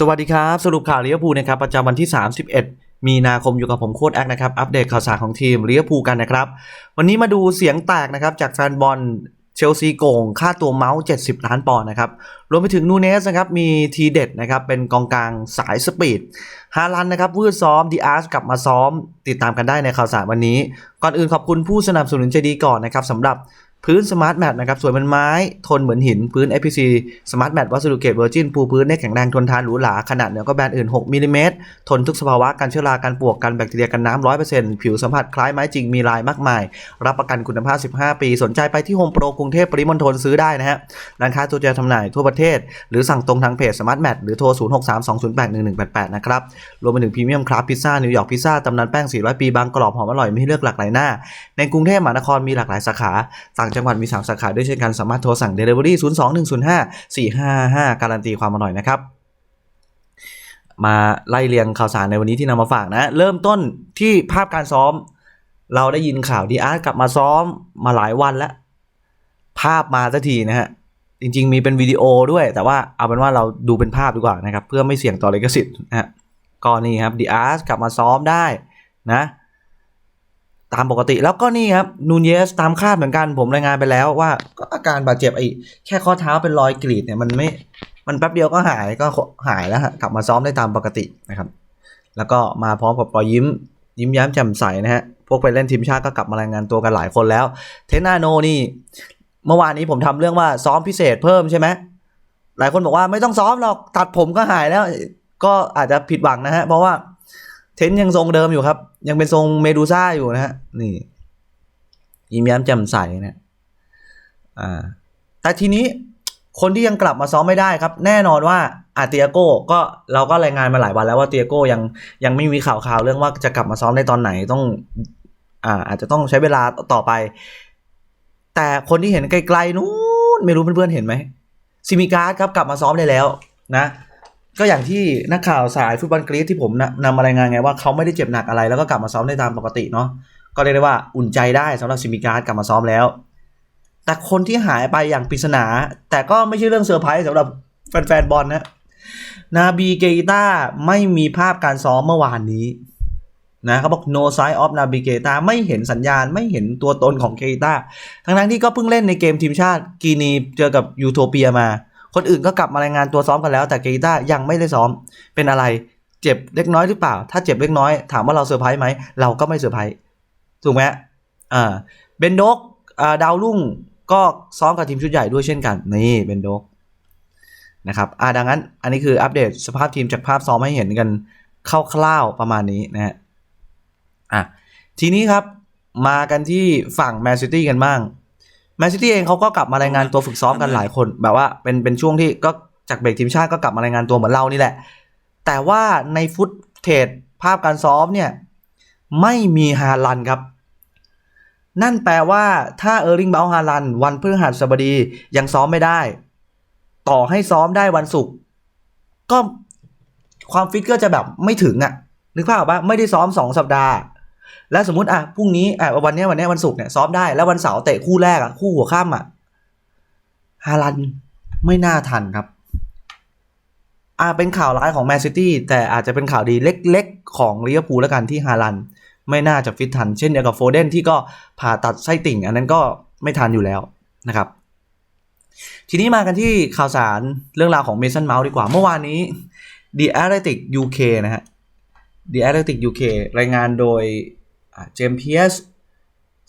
สวัสดีครับ สรุปข่าวลิเวอร์พูลนะครับประจำวันที่ 31 มีนาคมอยู่กับผมโค้ดแอคนะครับ อัปเดตข่าวสารของทีมลิเวอร์พูลกันนะครับ วันนี้มาดูเสียงแตกนะครับ จากแฟนบอลเชลซีโกง ค่าตัวเมาส์ 70 ล้านปอนด์นะครับ รวมไปถึงนูเนสนะครับ มีทีเด็ดนะครับ เป็นกองกลางสายสปีดฮาลันนะครับวืดซ้อมดีอาร์สกลับมาซ้อม ติดตามกันได้ในข่าวสารวันนี้ ก่อนอื่นขอบคุณผู้สนับสนุนใจดีก่อนนะครับสำหรับ พื้นสมาร์ทแมทนะครับ สวยเป็นไม้ทนเหมือนหิน พื้น FPC สมาร์ทแมทวัสดุเกรดเวอร์จินปูพื้นได้แข็งแรงทนทานหรูหราขนาดเหนือกว่าแบรนด์อื่น 6มิลลิเมตรทนทุกสภาวะการเชื้อราการปวกการแบคทีเรียกันน้ำ100%ผิวสัมผัสคล้ายไม้จริงมีลายมากมาย รับประกันคุณภาพ 15 ปี สนใจไปที่โฮมโปรกรุงเทพปริมณฑลซื้อได้นะฮะร้านค้าตัวแทนจำหน่ายทั่วประเทศ หรือสั่งตรงทางเพจสมาร์ทแมทหรือโทร 0632081188 นะครับรวมไปถึงพรีเมียมคราฟพิซซ่านิวยอร์กพิซซ่าตำนานแป้ง400ปีบางกรอบหอมอร่อยมีให้เลือกหลากหลายหน้าในกรุงเทพมหานครมีหลากหลายสาขาต่างจังหวัดมี 3 สาขาด้วยเช่นกันสามารถโทรสั่ง Delivery 02105 455การันตีความอร่อยนะครับมาไล่เรียงข่าวสารในวันนี้ที่นำมาฝากนะ เริ่มต้นที่ภาพการซ้อม เราได้ยินข่าวดีอาร์ตกลับมาซ้อมมาหลายวันแล้ว ภาพมาสักทีนะฮะ จริง ๆ มีเป็นวิดีโอด้วย แต่ว่าเอาเป็นว่าเราดูเป็นภาพดีกว่านะครับ เพื่อไม่เสี่ยงต่อลิขสิทธิ์นะฮะก็นี่ครับดีอาร์ตกลับมาซ้อมได้นะ ตามปกติแล้วก็นี่ครับนูนเยสตามคาดเหมือนกันผมรายงานไปแล้วว่าก็อาการบาดเจ็บไอ้แค่ข้อเท้าเป็นรอยกรีดเนี่ยมันไม่มันแป๊บเดียวก็หายก็หายแล้วฮะกลับมาซ้อมได้ตามปกตินะครับ แล้วก็มาพร้อมกับรอยยิ้ม ยิ้มย้มแจ่มใสนะฮะพวกไปเล่นทีมชาติก็กลับมารายงานตัวกันหลายคนแล้ว เทนนาโนนี่ เมื่อวานนี้ผมทำเรื่องว่าซ้อมพิเศษเพิ่มใช่ไหมหลายคนบอกว่าไม่ต้องซ้อมหรอกตัดผมก็หายแล้ว ก็อาจจะผิดหวังนะฮะเพราะว่า เทนยังทรงเดิมอยู่ครับ ยังเป็นทรงเมดูซ่าอยู่นะฮะนี่ยิ้มแย้มแจ่มใสนะอ่าแต่ทีนี้คนที่ยังกลับมาซ้อมไม่ได้ครับ แน่นอนว่าอาเตียโก้ก็เราก็รายงานมาหลายวันแล้วว่าเตียโก้ยังยังไม่มีข่าวข่าวเรื่องว่าจะกลับมาซ้อมได้ตอนไหนต้องอ่าอาจจะต้องใช้เวลาต่อไป แต่คนที่เห็นไกลๆนู้นไม่รู้เพื่อนๆเห็นไหมซิมิการ์ดครับกลับมาซ้อมได้แล้วนะ ก็อย่างที่นักข่าวสายฟุตบอลกรีซที่ผมนำมารายงานไงว่าเขาไม่ได้เจ็บหนักอะไรแล้วก็กลับมาซ้อมได้ตามปกติเนาะก็เรียกได้ว่าอุ่นใจได้สำหรับซิมิการ์ดกลับมาซ้อมแล้ว แต่คนที่หายไปอย่างปริศนา แต่ก็ไม่ใช่เรื่องเซอร์ไพรส์สำหรับแฟนๆบอลนะนาบีเกตาไม่มีภาพการซ้อมเมื่อวานนี้นะเขาบอก no sign of นาบีเกตาไม่เห็นสัญญาณไม่เห็นตัวตนของเกตาทั้งนั้นที่ก็เพิ่งเล่นในเกมทีมชาติกีนีเจอกับยูโทเปียมา คนอื่นก็กลับมารายงานตัวซ้อมกันแล้ว แต่เกตายังไม่ได้ซ้อมเป็นอะไร เจ็บเล็กน้อยหรือเปล่า ถ้าเจ็บเล็กน้อยถามว่าเราเซอร์ไพรส์ไหมเราก็ไม่เซอร์ไพรส์ถูกไหมอ่าเบนโดกอ่าดาวรุ่งก็ซ้อมกับทีมชุดใหญ่ด้วยเช่นกันนี่เบนโดกนะครับอ่าดังนั้นอันนี้คืออัปเดตสภาพทีมจากภาพซ้อมให้เห็นกันคร่าวๆประมาณนี้นะฮะอะทีนี้ครับมากันที่ฝั่งแมนซิตี้กันบ้าง แมนซิตี้เองเขาก็กลับมารายงานตัวฝึกซ้อมกันหลายคน แบบว่าเป็นเป็นช่วงที่ก็จากเบรกทีมชาติก็กลับมารายงานตัวเหมือนเรานี่แหละ แต่ว่าในฟุตเทจภาพการซ้อมเนี่ยไม่มีฮาลันครับ นั่นแปลว่าถ้าเออร์ลิงเบลฮาลันวันพฤหัสบดียังซ้อมไม่ได้ ต่อให้ซ้อมได้วันศุกร์ก็ความฟิตก็จะแบบไม่ถึงอะ่ะนึกภาพออกปะไม่ได้ซ้อมสองสัปดาห์ แล้วสมมติอะพรุ่งนี้อะวันนี้วันนี้วันศุกร์เนี่ยซ้อมได้แล้ววันเสาร์เตะคู่แรกอะคู่หัวข้ามอะฮาลันไม่น่าทันครับอ่าเป็นข่าวร้ายของแมนซิตี้แต่อาจจะเป็นข่าวดีเล็กๆ ของลิเวอร์พูลแล้วกันที่ฮาลันไม่น่าจะฟิตทัน เช่นเดียวกับโฟเดนที่ก็ผ่าตัดไส้ติ่ง อันนั้นก็ไม่ทันอยู่แล้วนะครับ ทีนี้มากันที่ข่าวสารเรื่องราวของเมสันเมาส์ดีกว่า เมื่อวานนี้ The Athletic UK นะฮะ The Athletic UK รายงานโดย เจมส์เพียส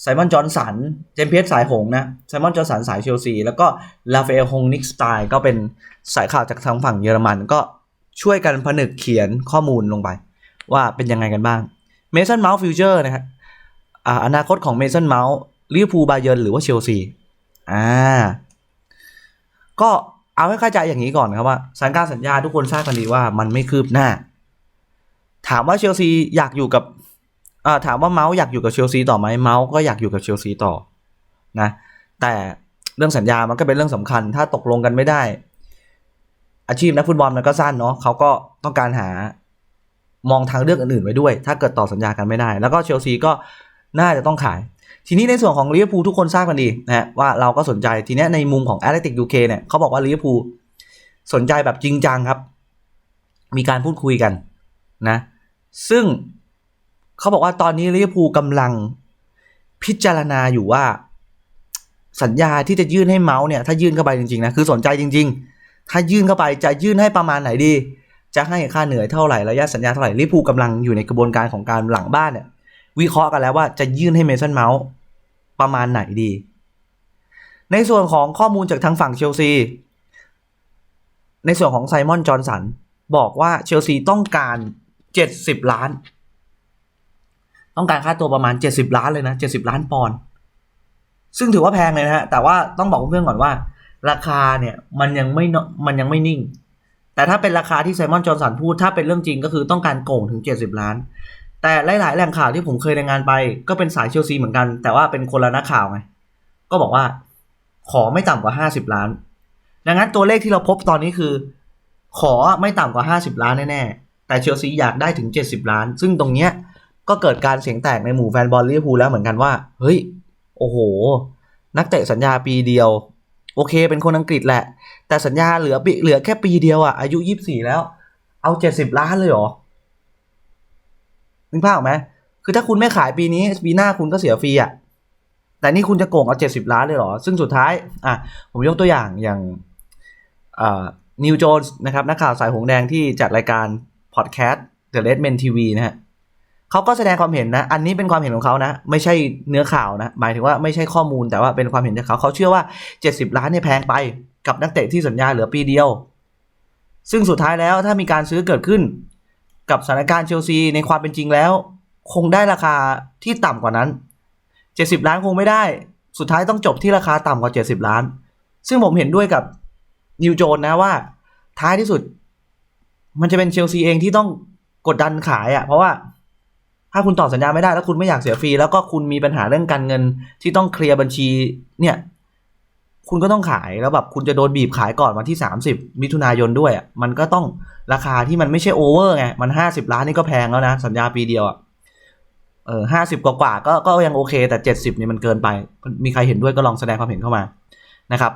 ไซมอนจอห์นสัน เจมเพียสสายหงนะไซมอนจอห์นสันสายเชลซี แล้วก็ลาเฟลฮงนิกสไตล์ก็เป็นสายข่าวจากทางฝั่งเยอรมัน ก็ช่วยกันผนึกเขียนข้อมูลลงไป ว่าเป็นยังไงกันบ้างเมสันเมาส์ฟิวเจอร์นะฮะอ่าอนาคตของเมสันเมาส์ลิเวอร์พูลบาเยิร์นหรือว่าเชลซีอ่าก็เอาให้เข้าใจอย่างนี้ก่อนครับว่าสัญญาสัญญาทุกคนทราบกันดีว่ามันไม่คืบหน้า ถามว่าเชลซีอยากอยู่กับ ถามว่าเมาส์อยากอยู่กับเชลซีต่อไหมเมาส์ก็อยากอยู่กับเชลซีต่อนะแต่เรื่องสัญญามันก็เป็นเรื่องสำคัญ ถ้าตกลงกันไม่ได้ อาชีพนักฟุตบอลมันก็สั้นเนาะเขาก็ต้องการหามองทางเลือกอื่นๆไว้ด้วย ถ้าเกิดต่อสัญญากันไม่ได้ แล้วก็เชลซีก็น่าจะต้องขาย ทีนี้ในส่วนของลิเวอร์พูลทุกคนทราบกันดีนะฮะว่าเราก็สนใจทีนี้ในมุมของแอตเลติกยูเคเนี่ยเขาบอกว่าลิเวอร์พูลสนใจแบบจริงจังครับ มีการพูดคุยกันนะ ซึ่ง เขาบอกว่าตอนนี้ลิเวอร์พูลกำลังพิจารณาอยู่ว่า สัญญาที่จะยื่นให้เมาส์เนี่ย ถ้ายื่นเข้าไปจริงๆนะคือสนใจจริง ๆ ถ้ายื่นเข้าไปจะยื่นให้ประมาณไหนดี จะให้ค่าเหนื่อยเท่าไหร่ระยะสัญญาเท่าไหร่ลิเวอร์พูลกำลังอยู่ในกระบวนการของการหลังบ้านเนี่ยวิเคราะห์กันแล้วว่าจะยื่นให้เมสันเมาส์ประมาณไหนดี ในส่วนของข้อมูลจากทางฝั่งเชลซีในส่วนของไซมอนจอห์นสันบอกว่าเชลซีต้องการ 70 ล้าน ต้องการค่าตัวประมาณ 70 ล้านเลยนะ 70 ล้านปอนด์ซึ่งถือว่าแพงเลยนะฮะ แต่ว่าต้องบอกเพื่อนก่อนว่า ราคาเนี่ยมันยังไม่นมันยังไม่นิ่ง แต่ถ้าเป็นราคาที่ไซมอนจอห์สันพูดถ้าเป็นเรื่องจริงก็คือต้องการโก่งถึง 70 ล้าน แต่หลาย ๆ แหล่งข่าวที่ผมเคยรายงานไป ก็เป็นสายเชลซีเหมือนกัน แต่ว่าเป็นคนละนักข่าวไงก็บอกว่าขอไม่ต่ำกว่า 50 ล้าน ดังนั้นตัวเลขที่เราพบตอนนี้คือ ขอไม่ต่ำกว่า 50 ล้านแน่ ๆ แต่เชลซีอยากได้ถึง 70 ล้าน ซึ่งตรงเนี้ย ก็เกิดการเสียงแตกในหมู่แฟนบอลลิเวอร์พูลแล้วเหมือนกันว่า เฮ้ย โอ้โห นักเตะสัญญาปีเดียว โอเค เป็นคนอังกฤษแหละ แต่สัญญาเหลือปีเหลือแค่ปีเดียวอะอายุ24แล้ว เอา70ล้านเลยเหรอนึกภาพออกไหมคือถ้าคุณไม่ขายปีนี้ปีหน้าคุณก็เสียฟรีอะแต่นี่คุณจะโกงเอา70ล้านเลยเหรอ ซึ่งสุดท้าย อะ ผมยกตัวอย่างอย่างนิวโจนส์นะครับนักข่าวสายหงแดงที่จัดรายการพอดแคสต์ The Red Men TV นะฮะ เขาก็แสดงความเห็นนะ อันนี้เป็นความเห็นของเขานะ ไม่ใช่เนื้อข่าวนะ หมายถึงว่าไม่ใช่ข้อมูลแต่ว่าเป็นความเห็นจากเขา เขาเชื่อว่า 70 ล้านเนี่ยแพงไปกับนักเตะที่สัญญาเหลือปีเดียว ซึ่งสุดท้ายแล้วถ้ามีการซื้อเกิดขึ้น กับสถานการณ์เชลซีในความเป็นจริงแล้ว คงได้ราคาที่ต่ำกว่านั้น 70 ล้านคงไม่ได้ สุดท้ายต้องจบที่ราคาต่ำกว่า 70 ล้าน ซึ่งผมเห็นด้วยกับนิวโจนนะว่า ท้ายที่สุด มันจะเป็นเชลซีเองที่ต้องกดดันขายอะ่ะเพราะว่า ถ้าคุณต่อสัญญาไม่ได้แล้วคุณไม่อยากเสียฟรี แล้วก็คุณมีปัญหาเรื่องการเงินที่ต้องเคลียร์บัญชีเนี่ย คุณก็ต้องขายแล้วแบบคุณจะโดนบีบขายก่อนวันที่ 30 มิถุนายนด้วยอะ่ะมันก็ต้องราคาที่มันไม่ใช่โอเวอร์ไงมัน 50 ล้านนี่ก็แพงแล้วนะ สัญญาปีเดียวอะเออห้าสิบกว่าก็ก็ยังโอเค แต่ 70นี่ยมันเกินไป มีใครเห็นด้วยก็ลองแสดงความเห็นเข้ามานะครับ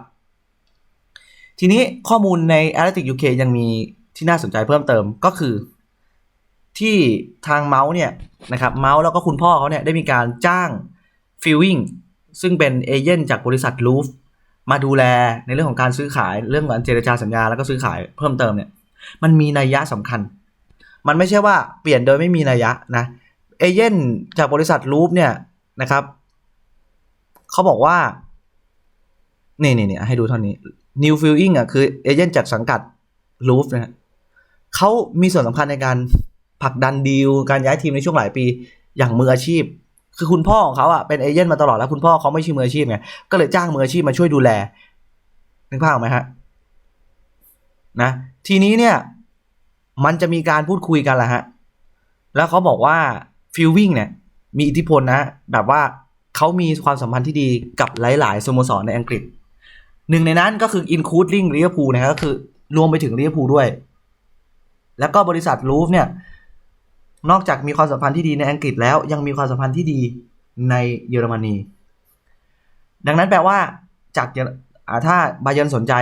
ทีนี้ข้อมูลใน a t l e t i c UK ยังมีที่น่าสนใจเพิ่มเติมก็คือ ที่ทางเมาส์เนี่ยนะครับเมาส์แล้วก็คุณพ่อเขาเนี่ยได้มีการจ้างฟิลวิ่งซึ่งเป็นเอเจนต์จากบริษัทลูฟมาดูแลในเรื่องของการซื้อขายเรื่องการเจรจาสัญญาแล้วก็ซื้อขายเพิ่มเติมเนี่ยมันมีนัยยะสำคัญ มันไม่ใช่ว่าเปลี่ยนโดยไม่มีนัยยะนะเอเจนต์จากบริษัทลูฟเนี่ยนะครับเขาบอกว่านี่นี่นี่ให้ดูเท่านี้ New f i e l i n g อะคือเอเจนต์จากสังกัดลูฟนะเขามีส่วนสำคัญในการ ผลักดันดีลการย้ายทีมในช่วงหลายปี อย่างมืออาชีพ คือคุณพ่อของเขาอะเป็นเอเจนต์มาตลอดแล้วคุณพ่อเขาไม่ใช่มืออาชีพไงก็เลยจ้างมืออาชีพมาช่วยดูแลนึกภาพไหมฮะนะ ทีนี้เนี่ย มันจะมีการพูดคุยกันแหละฮะ แล้วเขาบอกว่าฟิลวิ่งเนี่ย มีอิทธิพลนะ แบบว่าเขามีความสัมพันธ์ที่ดีกับหลาย ๆสโมสรในอังกฤษ หนึ่งในนั้นก็คือ including ลิงเวอร์พูนะก็คือรวมไปถึงเวอร์พูด้วย แล้วก็บริษัทลูฟเนี่ย นอกจากมีความสัมพันธ์ที่ดีในอังกฤษแล้วยังมีความสัมพันธ์ที่ดีในเยอรมนี ดังนั้นแปลว่า จากถ้าบาเยนสนใจ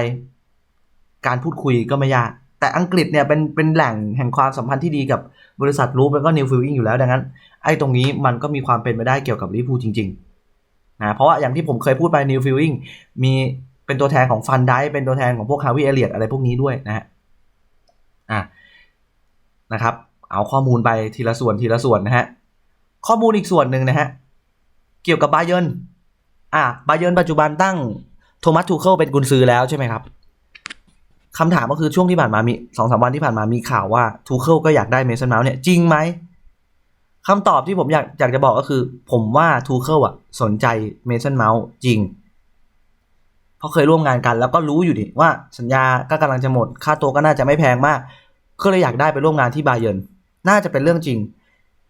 การพูดคุยก็ไม่ยาก แต่อังกฤษเนี่ยเป็นเป็นแหล่งแห่งความสัมพันธ์ที่ดีกับบริษัทรูปแล้วก็นิวฟิลลิ่งอยู่แล้วดังนั้น ไอ้ตรงนี้มันก็มีความเป็นไปได้เกี่ยวกับลิเวอร์พูลจริงๆนะเพราะว่าอย่างที่ผมเคยพูดไปนิวฟิลลิ่งมีเป็นตัวแทนของฟันไดเป็นตัวแทนของพวกฮาวิเอเลียตอะไรพวกนี้ด้วยนะฮะอะนะครับ เอาข้อมูลไปทีละส่วนทีละส่วนนะฮะ ข้อมูลอีกส่วนหนึ่งนะฮะ เกี่ยวกับบาเยร์นอะบาเยร์นปัจจุบันตั้งโทมัสทูเคิลเป็นกุนซือแล้วใช่ไหมครับคำถามก็คือช่วงที่ผ่านมามีสองสามวันที่ผ่านมามีข่าวว่าทูเคิลก็อยากได้เมสันเมาส์เนี่ยจริงไหมคำตอบที่ผมอยากอยากจะบอกก็คือ ผมว่าทูเคิลอะสนใจเมสันเมาส์จริงเพราะเคยร่วมงานกัน แล้วก็รู้อยู่ดิว่าสัญญาก็กำลังจะหมด ค่าตัวก็น่าจะไม่แพงมากก็เลยอยากได้ไปร่วมงานที่บาเยร์น น่าจะเป็นเรื่องจริง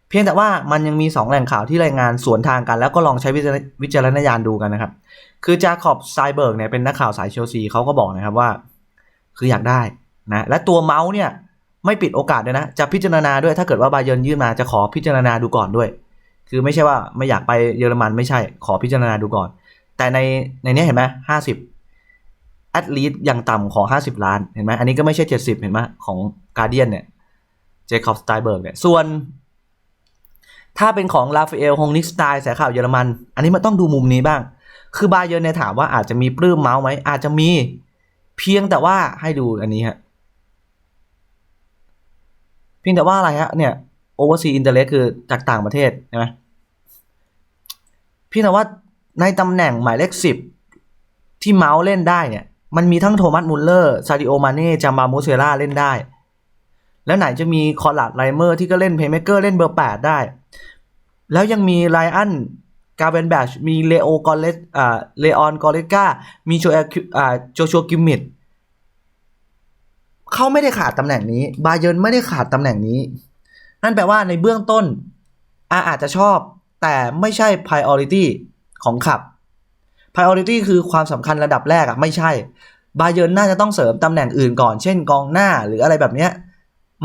เพียงแต่ว่ามันยังมีสองแหล่งข่าวที่รายงานสวนทางกัน แล้วก็ลองใช้วิจารณญาณดูกันนะครับ คือจาคอบไซเบิร์กเนี่ยเป็นนักข่าวสายเชลซีเขาก็บอกนะครับว่า คืออยากได้นะและตัวเมาส์เนี่ยไม่ปิดโอกาสด้วยนะ จะพิจารณาด้วยถ้าเกิดว่าบาเยร์นยื่นมาจะขอพิจารณาดูก่อนด้วย คือไม่ใช่ว่าไม่อยากไปเยอรมันไม่ใช่ขอพิจารณาดูก่อน แต่ในในนี้เห็นไหมห้าสิบแอดลีดอย่างต่ำขอห้าสิบล้าน เห็นไหมอันนี้ก็ไม่ใช่เจ็ดสิบเห็นไหมของการเดียนเนี่ย คอบสไตเบิร์กเนี่ยส่วนถ้าเป็นของลาฟาเอลฮงนิกสไตล์สายข่าวเยอรมัน อันนี้มันต้องดูมุมนี้บ้าง คือบาเยิร์นเนี่ยถามว่าอาจจะมีปลื้มเมาส์ไหมอาจจะมีเพียงแต่ว่าให้ดูอันนี้ฮะเพียงแต่ว่าอะไรฮะเนี่ย oversea interest คือจากต่างประเทศใช่ไหมเพียงแต่ว่าในตำแหน่งหมายเลขสิบที่เมาส์เล่นได้เนี่ย มันมีทั้งโทมัสมุลเลอร์ซาดิโอมาเน่จามาโมเซล่าเล่นได้ แล้วไหนจะมีคอร์ลัดไลเมอร์ที่ก็เล่นเพย์เมเกอร์เล่นเบอร์ 8 ได้ แล้วยังมีไลอันกาเบนแบชมีเลโอกอเลสอ่าเลออนกอเลกามีโจเอลอ่าโจชัวกิมมิดเขาไม่ได้ขาดตำแหน่งนี้ บาเยิร์นไม่ได้ขาดตำแหน่งนี้ นั่นแปลว่าในเบื้องต้นอาอาจจะชอบ แต่ไม่ใช่ priority ของขับ priority คือความสำคัญระดับแรกอะไม่ใช่ บาเยิร์นน่าจะต้องเสริมตำแหน่งอื่นก่อน เช่นกองหน้าหรืออะไรแบบเนี้ย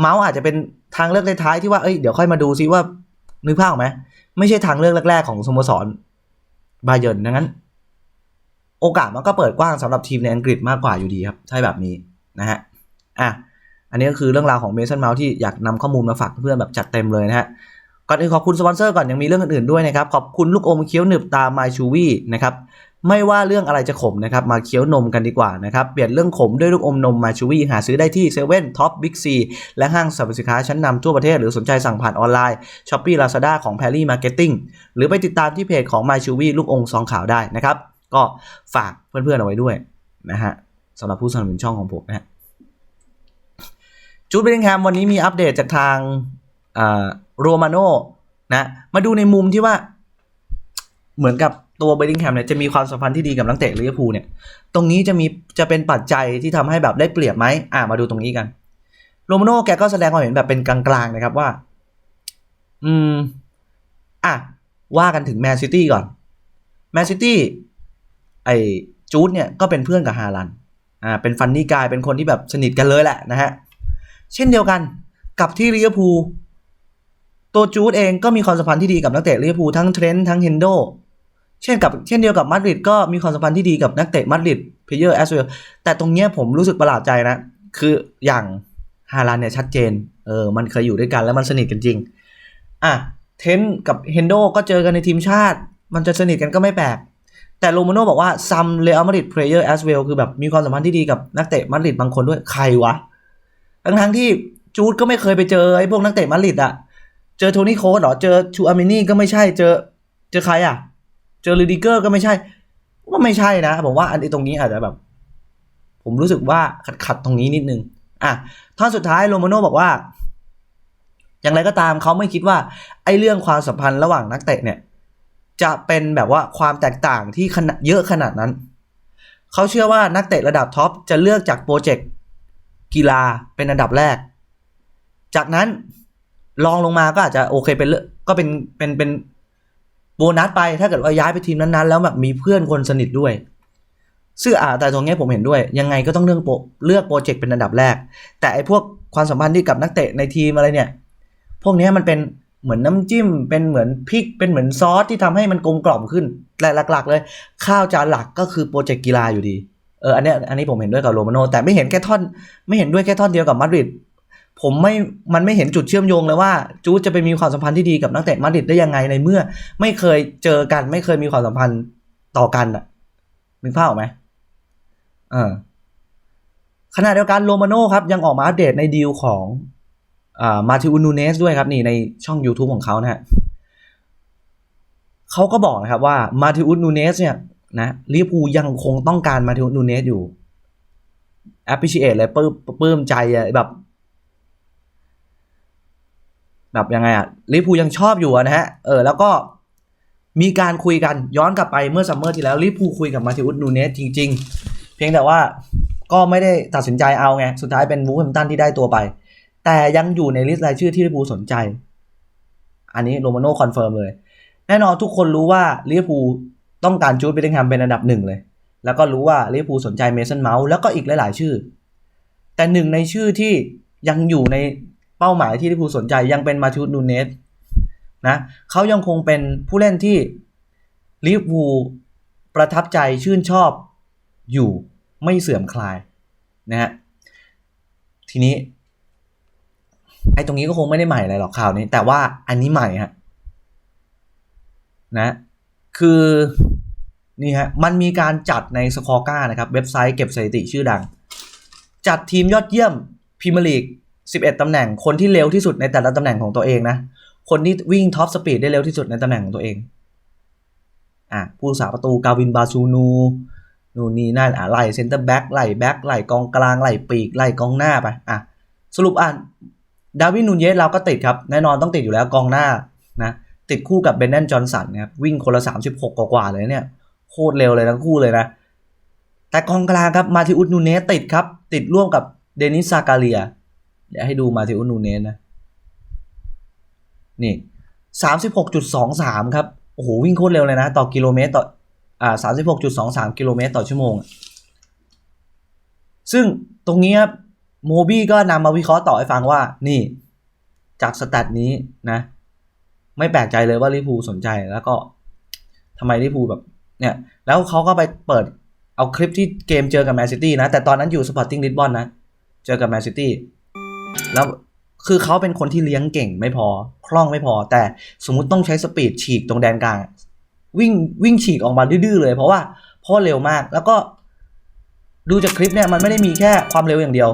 เมาส์อาจจะเป็นทางเลือกท้ายๆที่ว่าเอ้ยเดี๋ยวค่อยมาดูซิว่านึกภาพออกไหมไม่ใช่ทางเลือกแรกๆของสโมสรบาเยิร์นดังนั้น โอกาสมันก็เปิดกว้างสำหรับทีมในอังกฤษมากกว่าอยู่ดีครับ ใช่แบบนี้นะฮะอะอันนี้ก็คือเรื่องราวของเมสันเมาส์ที่อยากนำข้อมูลมาฝากเพื่อนแบบจัดเต็มเลยนะฮะก่อนอื่นขอบคุณสปอนเซอร์ก่อนยังมีเรื่องอื่นๆด้วยนะครับ ขอบคุณลูกอมเคี้ยวหนึบตา My c h e w y นะครับ ไม่ว่าเรื่องอะไรจะขมนะครับ มาเคี้ยวนมกันดีกว่านะครับ เปลี่ยนเรื่องขมด้วยลูกอมนม My c h e w y หาซื้อได้ที่เซเว่นท็อปบิ๊กซีและห้างสรรพสินค้าชั้นนำทั่วประเทศหรือสนใจสั่งผ่านออนไลน์ s h อ p e e Lazada ของ p a r r y Marketing หรือไปติดตามที่เพจของ My c h e w y ลูกอมซองขาวได้นะครับ ก็ฝากเพื่อนๆเอาไว้ด้วยนะฮะสำหรับผู้สนับสนุนช่องของผมนะฮะจูดเบลลิงแฮมวันนี้มีอัปเดตจากทางโรมาโนนะมาดูในมุมที่ว่าเหมือนกับ ตัวเบลลิงแฮมเนี่ยจะมีความสัมพันธ์ที่ดีกับนักเตะลิเวอร์พูลเนี่ย ตรงนี้จะมีจะเป็นปัจจัยที่ทำให้แบบได้เปรียบไหมอ่ามาดูตรงนี้กัน โรมาโนแกก็แสดงความเห็นแบบเป็นกลางๆนะครับว่า อืม อะ ว่ากันถึงแมนซิตี้ก่อน แมนซิตี้ไอจูดเนี่ยก็เป็นเพื่อนกับฮาลัน อ่า เป็นฟันนี่กาย เป็นคนที่แบบสนิทกันเลยแหละนะฮะ เช่นเดียวกันกับที่ลิเวอร์พูล ตัวจูดเองก็มีความสัมพันธ์ที่ดีกับนักเตะลิเวอร์พูลทั้งเทรนต์ทั้งเฮนโด เช่นกับเช่นเดียวกับมาดริดก็มีความสัมพันธ์ที่ดีกับนักเตะมาดริดเพเยอร์แอสเวลแต่ตรงเนี้ยผมรู้สึกประหลาดใจนะ คืออย่างฮาลันเนี่ยชัดเจน เออ มันเคยอยู่ด้วยกันแล้วมันสนิทกันจริง อะ เทนกับเฮนโดก็เจอกันในทีมชาติ มันจะสนิทกันก็ไม่แปลก แต่โรมาโน่บอกว่าซัมเรอัลมาดริดเพลเยอร์แอสเวลคือแบบมีความสัมพันธ์ที่ดีกับนักเตะมาดริดบางคนด้วย ใครวะ ทั้งทั้งที่จูดก็ไม่เคยไปเจอไอ้พวกนักเตะมาดริดอะเจอโทนี่โค้ดเหรอ เจอชูอามินี่ก็ไม่ใช่ เจอ เจอใครอะ เจอลูดิเกอร์ก็ไม่ใช่ว่าไม่ใช่นะ ผมว่าอันตรงนี้อาจจะแบบ ผมรู้สึกว่าขัดขัดๆตรงนี้นิดนึง อะท่อนสุดท้ายโรมาโน่บอกว่า อย่างไรก็ตามเขาไม่คิดว่า ไอ้เรื่องความสัมพันธ์ระหว่างนักเตะเนี่ย จะเป็นแบบว่าความแตกต่างที่ขนาดเยอะขนาดนั้น เขาเชื่อว่านักเตะระดับท็อปจะเลือกจากโปรเจกต์กีฬาเป็นอันดับแรก จากนั้นลองลงมาก็อาจจะโอเคเป็นเลือกก็เป็นเป็นเป็น โบนัสไปถ้าเกิดว่าย้ายไปทีมนั้นๆ แล้วแบบมีเพื่อนคนสนิทด้วยซึ่งอ่าแต่ตรงนี้ผมเห็นด้วย ยังไงก็ต้องเลือกโปรเลือกโปรเจกต์เป็นอันดับแรก แต่ไอ้พวกความสัมพันธ์ที่กับนักเตะในทีมอะไรเนี่ย พวกนี้มันเป็นเหมือนน้ำจิ้ม เป็นเหมือนพริก เป็นเหมือนซอสที่ทำให้มันกลมกล่อมขึ้นแต่หลัก ๆ เลย ข้าวจานหลักก็คือโปรเจกต์กีฬาอยู่ดีเอออันนี้อันนี้ผมเห็นด้วยกับโรมาโนแต่ไม่เห็นแค่ท่อน ไม่เห็นด้วยแค่ท่อนเดียวกับมาดริด ผมไม่ มันไม่เห็นจุดเชื่อมโยงเลยว่า จูดจะไปมีความสัมพันธ์ที่ดีกับนักเตะมาดริดได้ยังไงในเมื่อ ไม่เคยเจอกัน ไม่เคยมีความสัมพันธ์ต่อกันอะนึกภาพออกไหมเออขณะเดียวกันโรมาโน่ครับ ยังออกมาอัปเดตในดีลของอ่ามาติอุนูเนสด้วยครับ นี่ในช่อง YouTube ของเขานะฮะเขาก็บอกนะครับว่ามาติอุนูเนสเนี่ยนะลิเวอร์พูลยังคงต้องการมาติอุนูเนสอยู่ appreciate เลยปลื้มปลื้มใจแบบ แบบยังไงอะลิเวอร์พูยังชอบอยู่นะฮะเออแล้วก็มีการคุยกันย้อนกลับไปเมื่อซัมเมอร์ที่แล้วลิเวอร์พูคุยกับมาติอุสนูเนสจริง ๆ เพียงแต่ว่าก็ไม่ได้ตัดสินใจเอาไง สุดท้ายเป็นวูฟแฮมตันที่ได้ตัวไป แต่ยังอยู่ในลิสต์รายชื่อที่ลิเวอร์พูสนใจ อันนี้โรมาโน่คอนเฟิร์มเลย แน่นอนทุกคนรู้ว่าลิเวอร์พูต้องการจูดเบลลิงแฮมเป็นอันดับหนึ่งเลย แล้วก็รู้ว่าลิเวอร์พูสนใจเมสันเมาส์แล้วก็อีกหลาย ๆ ชื่อ แต่หนึ่งในชื่อที่ยังอยู่ใน เป้าหมายที่ลิเวอร์พูลสนใจยังเป็นมาติอุสนูเนสนะเขายังคงเป็นผู้เล่นที่ลิเวอร์พูลประทับใจชื่นชอบอยู่ไม่เสื่อมคลายนะฮะทีนี้ไอ้ตรงนี้ก็คงไม่ได้ใหม่อะไรหรอกข่าวนี้ แต่ว่าอันนี้ใหม่ฮะนะคือนี่ฮะมันมีการจัดในสคอร์ก้านะครับ เว็บไซต์เก็บสถิติชื่อดัง จัดทีมยอดเยี่ยมพรีเมียร์ลีก 11 ตำแหน่ง คนที่เร็วที่สุดในแต่ละตำแหน่งของตัวเองนะ คนที่วิ่งท็อปสปีดได้เร็วที่สุดในตำแหน่งของตัวเอง อะ ผู้สาประตูกาวินบาซูนูนูนนี่นั่นอะไล่เซนเตอร์แบ็กไล่แบ็กไล่กองกลางไล่ปีกไล่กองหน้าไปอะสรุปอะดาวินนูนเยสเราก็ติดครับ แน่นอนต้องติดอยู่แล้วกองหน้านะติดคู่กับเบนเนนจอห์นสันนะครับวิ่งคนละ 36 กว่าๆเลยเนี่ย โคตรเร็วเลยทั้งคู่เลยนะ แต่กองกลางครับมาทิอุสนูเนสติดครับ ติดร่วมกับเดนิสซากาเลีย เดี๋ยวให้ดูมาเทอุนูเนสนะ นี่สามสิบหกจุดสองสามครับ โอ้โห วิ่งโคตรเร็วเลยนะ ต่อกิโลเมตรต่อ อ่าสามสิบหกจุดสองสามกิโลเมตรต่อชั่วโมง ซึ่งตรงนี้ครับโมบี้ก็นำมาวิเคราะห์ต่อให้ฟังว่า นี่ จากสแตทนี้นะ ไม่แปลกใจเลยว่าลิพูสนใจแล้วก็ทำไมลิพูแบบ เนี่ย แล้วเขาก็ไปเปิดเอาคลิปที่เกมเจอกับแมนซิตี้นะ แต่ตอนนั้นอยู่สปอร์ติ้งลิสบอนนะ เจอกับแมนซิตี้ แล้วคือเขาเป็นคนที่เลี้ยงเก่งไม่พอคล่องไม่พอ แต่สมมุติต้องใช้สปีดฉีกตรงแดนกลางวิ่งวิ่งฉีกออกมาดื้อเลย เพราะว่าพราะเร็วมากแล้วก็ดูจากคลิปเนี่ยมันไม่ได้มีแค่ความเร็วอย่างเดียว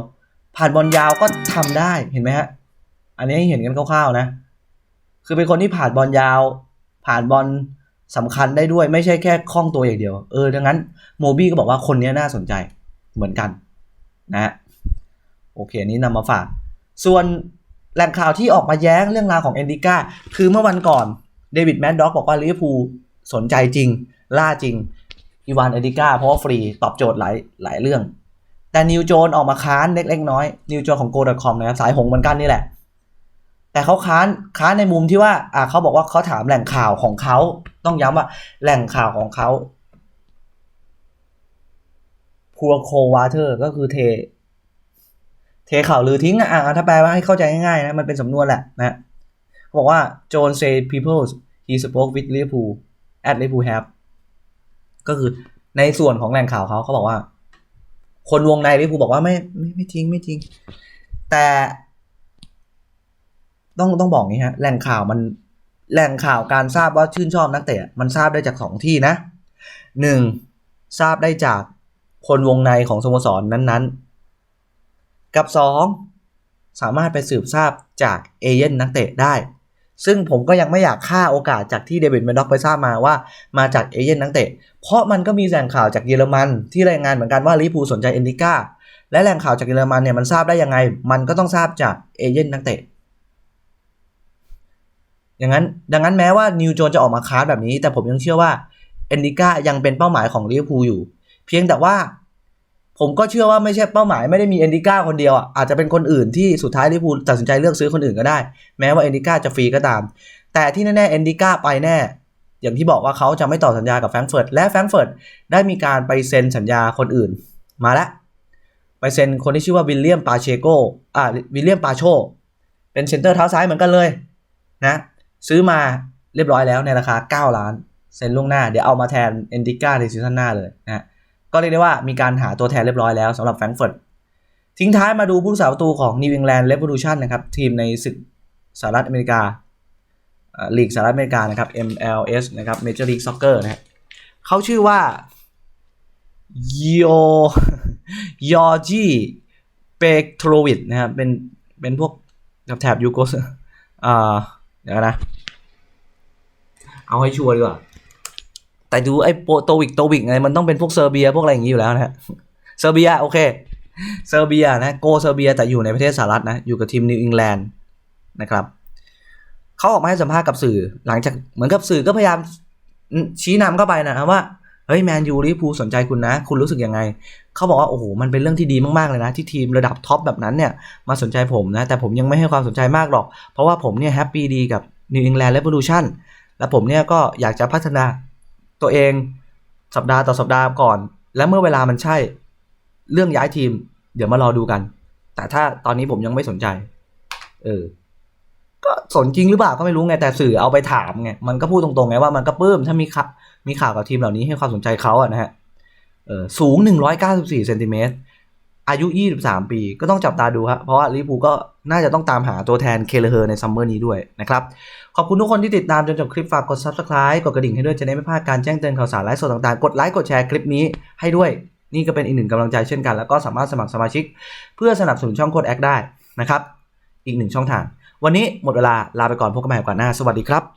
ผ่านบอลยาวก็ทำได้เห็นไหมฮะ อันนี้ให้เห็นกันคร่าวๆนะ คือเป็นคนที่ผ่านบอลยาว ผ่านบอลสำคัญได้ด้วยไม่ใช่แค่คล่องตัวอย่างเดียว เออดังนั้นโมบี้ก็บอกว่าคนนี้น่าสนใจเหมือนกันนะฮะโอเคอันนี้นำมาฝาก ส่วนแหล่งข่าวที่ออกมาแย้งเรื่องราวของเอนดิก้าคือเมื่อวันก่อนเดวิดแมดด็อกบอกว่าลิเวอร์พูลสนใจจริง ล่าจริงอีวานเอนดิก้าเพราะว่าฟรีตอบโจทย์หลายหลายเรื่อง แต่นิวโจนออกมาค้านเล็กๆน้อยนิวโจนของ go.com นะครับสายหงเหมือนกันนี่แหละ แต่เขาค้านค้านในมุมที่ว่าอ่าเขาบอกว่าเขาถามแหล่งข่าวของเขาต้องย้ำว่าแหล่งข่าวของเขาพัวโควาเทอร์ก็คือเท เทข่าวลือทิ้งอะถ้าแปลว่าให้เข้าใจง่ายๆนะมันเป็นสำนวนแหละนะบอกว่า John say people he spoke with Liverpool at Liverpool have ก็คือในส่วนของแหล่งข่าวเขาเขาบอกว่า คนวงในลิเวอร์พูลบอกว่าไม่ไม่ไม่ทิ้งไม่ทิ้ง แต่ ต้องต้องบอกงี้ฮะแหล่งข่าวมันแหล่งข่าวการทราบว่าชื่นชอบนักเตะ มันทราบได้จากสองที่นะหนึ่งทราบได้จากคนวงในของสโมสรนั้นๆ กับสองสามารถไปสืบทราบจากเอเย่นนักเตะได้ ซึ่งผมก็ยังไม่อยากฆ่าโอกาสจากที่เดวิดแมนด็อกไปทราบมาว่ามาจากเอเย่นนักเตะ เพราะมันก็มีแหล่งข่าวจากเยอรมัน ที่รายงานเหมือนกันว่าลิเวอร์พูสนใจเอนดิก้าและแหล่งข่าวจากเยอรมันเนี่ยมันทราบได้ยังไง มันก็ต้องทราบจากเอเย่นนักเตะอย่างนั้นดังนั้นแม้ว่านิวโจนจะออกมาค้าแบบนี้ แต่ผมยังเชื่อว่าเอนดิก้ายังเป็นเป้าหมายของลิเวอร์พูลอยู่ เพียงแต่ว่า ผมก็เชื่อว่าไม่ใช่เป้าหมายไม่ได้มีเอนดิก้าคนเดียวอะอาจจะเป็นคนอื่นที่สุดท้ายลิพูลตัดสินใจเลือกซื้อคนอื่นก็ได้ แม้ว่าเอนดิก้าจะฟรีก็ตาม แต่ที่แน่ๆเอนดิก้าไปแน่ อย่างที่บอกว่าเขาจะไม่ต่อสัญญากับแฟรงเฟิร์ตและแฟรงเฟิร์ตได้มีการไปเซ็นสัญญาคนอื่น มาแล้วไปเซ็นคนที่ชื่อว่าวิลเลียมปาเชโกอ่าวิลเลียมปาโช เป็นเซนเตอร์เท้าซ้ายเหมือนกันเลยนะซื้อมาเรียบร้อยแล้วในราคา 9 ล้าน เซ็นล่วงหน้า เดี๋ยวเอามาแทนเอนดิก้าในซีซั่นหน้าเลยนะ ก็เรียกได้ว่ามีการหาตัวแทนเรียบร้อยแล้วสำหรับแฟรงก์เฟิร์ตทิ้งท้ายมาดูผู้รักษาประตูของ New England Revolution นะครับ ทีมในศึกสหรัฐอเมริกาลีกสหรัฐอเมริกานะครับ MLS นะครับ Major League Soccer นะฮะเขาชื่อว่าโยยอจีเปกโทรวิดนะครับ เป็น เป็นพวกกับแถบยูโกสอ่าเดี๋ยวนะ เอาให้ชัวร์ดีกว่า แต่ดูไอ้โปโตวิกโตวิกไงมันต้องเป็นพวกเซอร์เบียพวกอะไรอย่างนี้อยู่แล้วนะฮะเซอร์เบียโอเคเซอร์เบียนะโกเซอร์เบียแต่อยู่ในประเทศสหรัฐนะอยู่กับทีมนิวอิงแลนด์นะครับเขาออกมาให้สัมภาษณ์กับสื่อหลังจากเหมือนกับสื่อก็พยายามชี้นำเข้าไปนะว่าเฮ้ยแมนยูลิเวอร์พูลสนใจคุณนะ คุณรู้สึกยังไง เขาบอกว่า โอ้โห มันเป็นเรื่องที่ดีมาก ๆ เลยนะ ที่ทีมระดับท็อปแบบนั้นเนี่ย มาสนใจผมนะ แต่ผมยังไม่ให้ความสนใจมากหรอก เพราะว่าผมเนี่ยแฮปปี้ดีกับ New England Revolution และผมเนี่ยก็อยากจะพัฒนา ตัวเองสัปดาห์ต่อสัปดาห์ก่อน และเมื่อเวลามันใช่ เรื่องย้ายทีม เดี๋ยวมารอดูกัน แต่ถ้าตอนนี้ผมยังไม่สนใจ เออ ก็สนจริงหรือเปล่าก็ไม่รู้ไงแต่สื่อเอาไปถามไงมันก็พูดตรงๆไงว่ามันก็ปื้มถ้ามีข่าวมีข่าวกับทีมเหล่านี้ให้ความสนใจเขาอะนะฮะเออสูง 194เซนติเมตรอายุ 23 ปี ก็ต้องจับตาดูครับเพราะว่าลิเวอร์พูก็ น่าจะต้องตามหาตัวแทนเคเลเฮอร์ในซัมเมอร์นี้ด้วยนะครับ ขอบคุณทุกคนที่ติดตามจนจบคลิปฝากกด subscribe กดกระดิ่งให้ด้วยจะได้ไม่พลาดการแจ้งเตือนข่าวสารไลฟ์สดต่างๆ กดไลค์กดแชร์คลิปนี้ให้ด้วย นี่ก็เป็นอีกหนึ่งกำลังใจเช่นกัน แล้วก็สามารถสมัครสมาชิก เพื่อสนับสนุนช่องโคดแอคได้นะครับ อีกหนึ่งช่องทาง วันนี้หมดเวลาลาไปก่อนพบกันใหม่ก่อนหน้า สวัสดีครับ